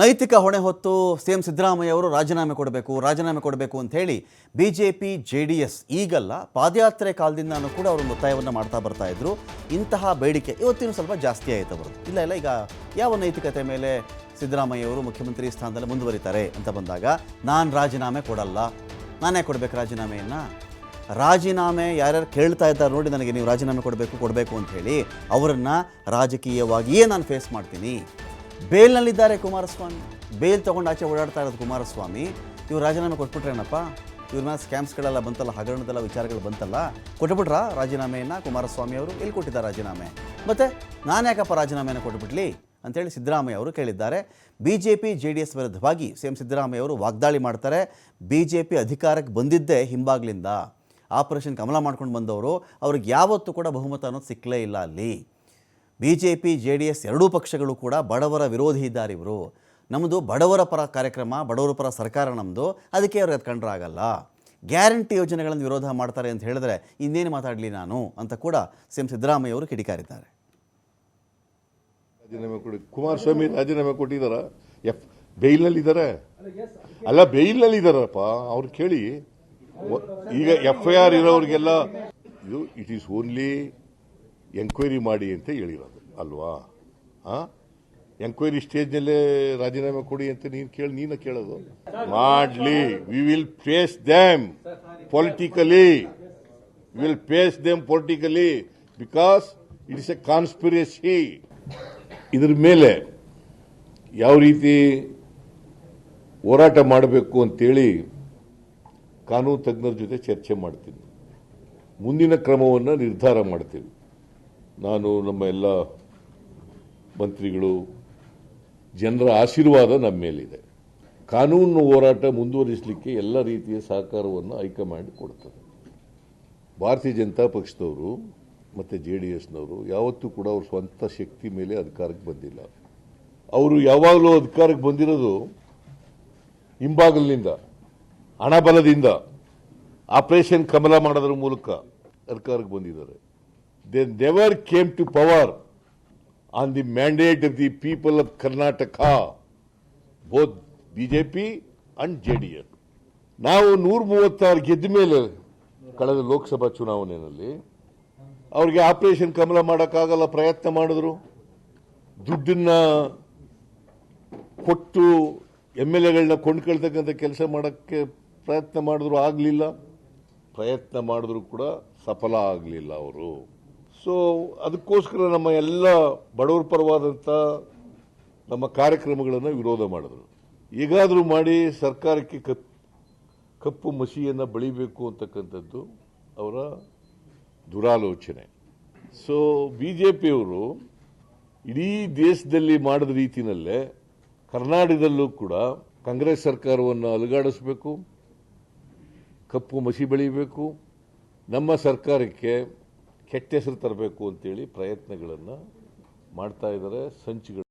ನೈತಿಕ ಹೊಣೆ ಹೊತ್ತು ಸಿ ಎಂ ಸಿದ್ದರಾಮಯ್ಯ ಅವರು ರಾಜೀನಾಮೆ ಕೊಡಬೇಕು ರಾಜೀನಾಮೆ ಕೊಡಬೇಕು ಅಂತ ಹೇಳಿ B J P J D S ಈಗಲ್ಲ ಪಾದಯಾತ್ರೆ ಕಾಲದಿಂದನೂ ಕೂಡ ಅವರು ಒತ್ತಾಯವನ್ನು ಮಾಡ್ತಾ ಬರ್ತಾ ಇದ್ರು. ಇಂತಹ ಬೇಡಿಕೆ ಇವತ್ತಿನ ಸ್ವಲ್ಪ ಜಾಸ್ತಿ ಆಯಿತು ಅವರು ಇಲ್ಲ ಇಲ್ಲ, ಈಗ ಯಾವ ನೈತಿಕತೆ ಮೇಲೆ ಸಿದ್ದರಾಮಯ್ಯ ಅವರು ಮುಖ್ಯಮಂತ್ರಿ ಸ್ಥಾನದಲ್ಲಿ ಮುಂದುವರಿತಾರೆ ಅಂತ ಬಂದಾಗ, ನಾನು ರಾಜೀನಾಮೆ ಕೊಡಲ್ಲ, ನಾನೇ ಕೊಡಬೇಕು ರಾಜೀನಾಮೆಯನ್ನು? ರಾಜೀನಾಮೆ ಯಾರ್ಯಾರು ಕೇಳ್ತಾ ಇದ್ದಾರೆ ನೋಡಿ ನನಗೆ ನೀವು ರಾಜೀನಾಮೆ ಕೊಡಬೇಕು ಕೊಡಬೇಕು ಅಂತ ಹೇಳಿ ಅವರನ್ನು ರಾಜಕೀಯವಾಗಿಯೇ ನಾನು ಫೇಸ್ ಮಾಡ್ತೀನಿ. ಬೇಲ್ನಲ್ಲಿದ್ದಾರೆ ಕುಮಾರಸ್ವಾಮಿ. ಬೇಲ್ ತೊಗೊಂಡು ಆಚೆ ಓಡಾಡ್ತಾ ಇರೋದು ಕುಮಾರಸ್ವಾಮಿ. ಇವ್ರು ರಾಜೀನಾಮೆ ಕೊಟ್ಬಿಟ್ರೇನಪ್ಪ ಇವ್ರ ಮೇಲೆ ಸ್ಕ್ಯಾಮ್ಸ್ಗಳೆಲ್ಲ ಬಂತಲ್ಲ, ಹಗರಣದೆಲ್ಲ ವಿಚಾರಗಳು ಬಂತಲ್ಲ, ಕೊಟ್ಬಿಟ್ರಾ ರಾಜೀನಾಮೆಯನ್ನು ಕುಮಾರಸ್ವಾಮಿ ಅವರು? ಎಲ್ಲಿ ಕೊಟ್ಟಿದ್ದಾರೆ ರಾಜೀನಾಮೆ? ಮತ್ತು ನಾನು ಯಾಕಪ್ಪ ರಾಜೀನಾಮೆಯನ್ನು ಕೊಟ್ಬಿಡ್ಲಿ ಅಂತೇಳಿ ಸಿದ್ದರಾಮಯ್ಯ ಅವರು ಕೇಳಿದ್ದಾರೆ. B J P J D S ವಿರುದ್ಧವಾಗಿ ಸಿ ಎಂ ಸಿದ್ದರಾಮಯ್ಯ ಅವರು ವಾಗ್ದಾಳಿ ಮಾಡ್ತಾರೆ. ಬಿ ಜೆ ಪಿ ಅಧಿಕಾರಕ್ಕೆ ಬಂದಿದ್ದೇ ಹಿಂಬಾಗ್ಲಿಂದ. ಆಪರೇಷನ್ ಕಮಲ ಮಾಡ್ಕೊಂಡು ಬಂದವರು, ಅವ್ರಿಗೆ ಯಾವತ್ತೂ ಕೂಡ ಬಹುಮತ ಅನ್ನೋದು ಸಿಕ್ಕಲೇ ಇಲ್ಲ ಅಲ್ಲಿ. B J P J D S ಎರಡೂ ಪಕ್ಷಗಳು ಕೂಡ ಬಡವರ ವಿರೋಧಿ ಇದ್ದಾರೆ ಇವರು. ನಮ್ಮದು ಬಡವರ ಪರ ಕಾರ್ಯಕ್ರಮ, ಬಡವರ ಪರ ಸರ್ಕಾರ ನಮ್ಮದು ಅದಕ್ಕೆ ಅವ್ರು ಅದು ಕಂಡ್ರಾಗಲ್ಲ ಗ್ಯಾರಂಟಿ ಯೋಜನೆಗಳನ್ನು ವಿರೋಧ ಮಾಡ್ತಾರೆ ಅಂತ ಹೇಳಿದ್ರೆ ಇನ್ನೇನು ಮಾತಾಡಲಿ ನಾನು ಅಂತ ಕೂಡ ಸಿ ಎಂ ಸಿದ್ದರಾಮಯ್ಯ ಅವರು ಕಿಡಿಕಾರಿದ್ದಾರೆ. ರಾಜೀನಾಮೆ ಕೊಡಿ, ಕುಮಾರಸ್ವಾಮಿ ರಾಜೀನಾಮೆ ಕೊಟ್ಟಿದಾರ. ಎಫ್ ಬೇಲ್ನಲ್ಲಿ ಇದ್ದಾರೆ ಅಲ್ಲ ಬೇಲ್ನಲ್ಲಿ ಇದ್ದಾರಪ್ಪ ಅವ್ರು ಕೇಳಿ. ಈಗ ಎಫ್ ಐ ಇರೋರಿಗೆಲ್ಲ, ಇದು ಇಟ್ ಈಸ್ ಓನ್ಲಿ ಎಂಕ್ವೈರಿ ಮಾಡಿ ಅಂತ ಹೇಳಿರೋದು, ಅಲ್ವಾ? ಆ? ಎಂಕ್ವೈರಿ ಸ್ಟೇಜ್ನಲ್ಲೇ ರಾಜೀನಾಮೆ ಕೊಡಿ ಅಂತ ನೀನು ಕೇಳಿ, ನೀನು ಕೇಳೋದು. ಮಾಡ್ಲಿ we will face them politically will face them politically because it is a conspiracy ಇದ್ರ ಮೇಲೆ ಯಾವ ರೀತಿ ಹೋರಾಟ ಮಾಡಬೇಕು ಅಂತೇಳಿ ಕಾನೂನು ತಜ್ಞರ ಜೊತೆ ಚರ್ಚೆ ಮಾಡ್ತೀನಿ. ಮುಂದಿನ ಕ್ರಮವನ್ನು ನಿರ್ಧಾರ ಮಾಡ್ತೀವಿ. ನಾನು ನಮ್ಮ ಎಲ್ಲ ಮಂತ್ರಿಗಳು, ಜನರ ಆಶೀರ್ವಾದ ನಮ್ಮ ಮೇಲಿದೆ. ಕಾನೂನು ಹೋರಾಟ ಮುಂದುವರಿಸಲಿಕ್ಕೆ ಎಲ್ಲ ರೀತಿಯ ಸಹಕಾರವನ್ನು ಹೈಕಮಾಂಡ್ ಕೊಡ್ತದೆ. ಭಾರತೀಯ ಜನತಾ ಪಕ್ಷದವರು ಮತ್ತು ಜೆ ಡಿ ಎಸ್ನವರು ಯಾವತ್ತೂ ಕೂಡ ಅವ್ರ ಸ್ವಂತ ಶಕ್ತಿ ಮೇಲೆ ಅಧಿಕಾರಕ್ಕೆ ಬಂದಿಲ್ಲ. ಅವರು ಯಾವಾಗಲೂ ಅಧಿಕಾರಕ್ಕೆ ಬಂದಿರೋದು ಹಿಂಬಾಗಲಿನಿಂದ. ಹಣಬಲದಿಂದ ಆಪರೇಷನ್ ಕಮಲ ಮಾಡೋದ್ರ ಮೂಲಕ ಸರ್ಕಾರಕ್ಕೆ ಬಂದಿದ್ದಾರೆ. They never came to power on the mandate of the people of Karnataka both BJP and J D S ನಾವು ನೂರ ಮೂವತ್ತಾರು ಗೆದ್ದ ಮೇಲೆ ಕಳೆದ ಲೋಕಸಭಾ ಚುನಾವಣೆಯಲ್ಲಿ ಅವ್ರಿಗೆ ಆಪರೇಷನ್ ಕಮಲ ಮಾಡೋಕ್ಕಾಗಲ್ಲ ಪ್ರಯತ್ನ ಮಾಡಿದ್ರು. ದುಡ್ಡನ್ನು ಕೊಟ್ಟು ಎಂ ಎಲ್ ಎಗಳನ್ನ ಕೊಂಡ್ಕೊಳ್ತಕ್ಕಂಥ ಕೆಲಸ ಮಾಡೋಕ್ಕೆ ಪ್ರಯತ್ನ ಮಾಡಿದ್ರು ಆಗಲಿಲ್ಲ. ಪ್ರಯತ್ನ ಮಾಡಿದ್ರು ಕೂಡ ಸಫಲ ಆಗಲಿಲ್ಲ ಅವರು. ಸೊ ಅದಕ್ಕೋಸ್ಕರ ನಮ್ಮ ಎಲ್ಲ ಬಡವರ ಪರವಾದಂಥ ನಮ್ಮ ಕಾರ್ಯಕ್ರಮಗಳನ್ನು ವಿರೋಧ ಮಾಡಿದ್ರು. ಈಗಾದರೂ ಮಾಡಿ ಸರ್ಕಾರಕ್ಕೆ ಕಪ್, ಕಪ್ಪು ಮಸಿಯನ್ನು ಬಳಿಬೇಕು ಅಂತಕ್ಕಂಥದ್ದು ಅವರ ದುರಾಲೋಚನೆ. ಸೊ ಬಿ ಜೆ ಪಿಯವರು ಇಡೀ ದೇಶದಲ್ಲಿ ಮಾಡಿದ ರೀತಿಯಲ್ಲೇ ಕರ್ನಾಟಕದಲ್ಲೂ ಕೂಡ ಕಾಂಗ್ರೆಸ್ ಸರ್ಕಾರವನ್ನು ಅಲುಗಾಡಿಸಬೇಕು. ಕಪ್ಪು ಮಸಿ ಬೆಳೀಬೇಕು ನಮ್ಮ ಸರ್ಕಾರಕ್ಕೆ ಕೆಟ್ಟ ಹೆಸರು ತರಬೇಕು ಅಂತೇಳಿ ಪ್ರಯತ್ನಗಳನ್ನು ಮಾಡ್ತಾ ಇದ್ದಾರೆ ಸಂಚುಗಳು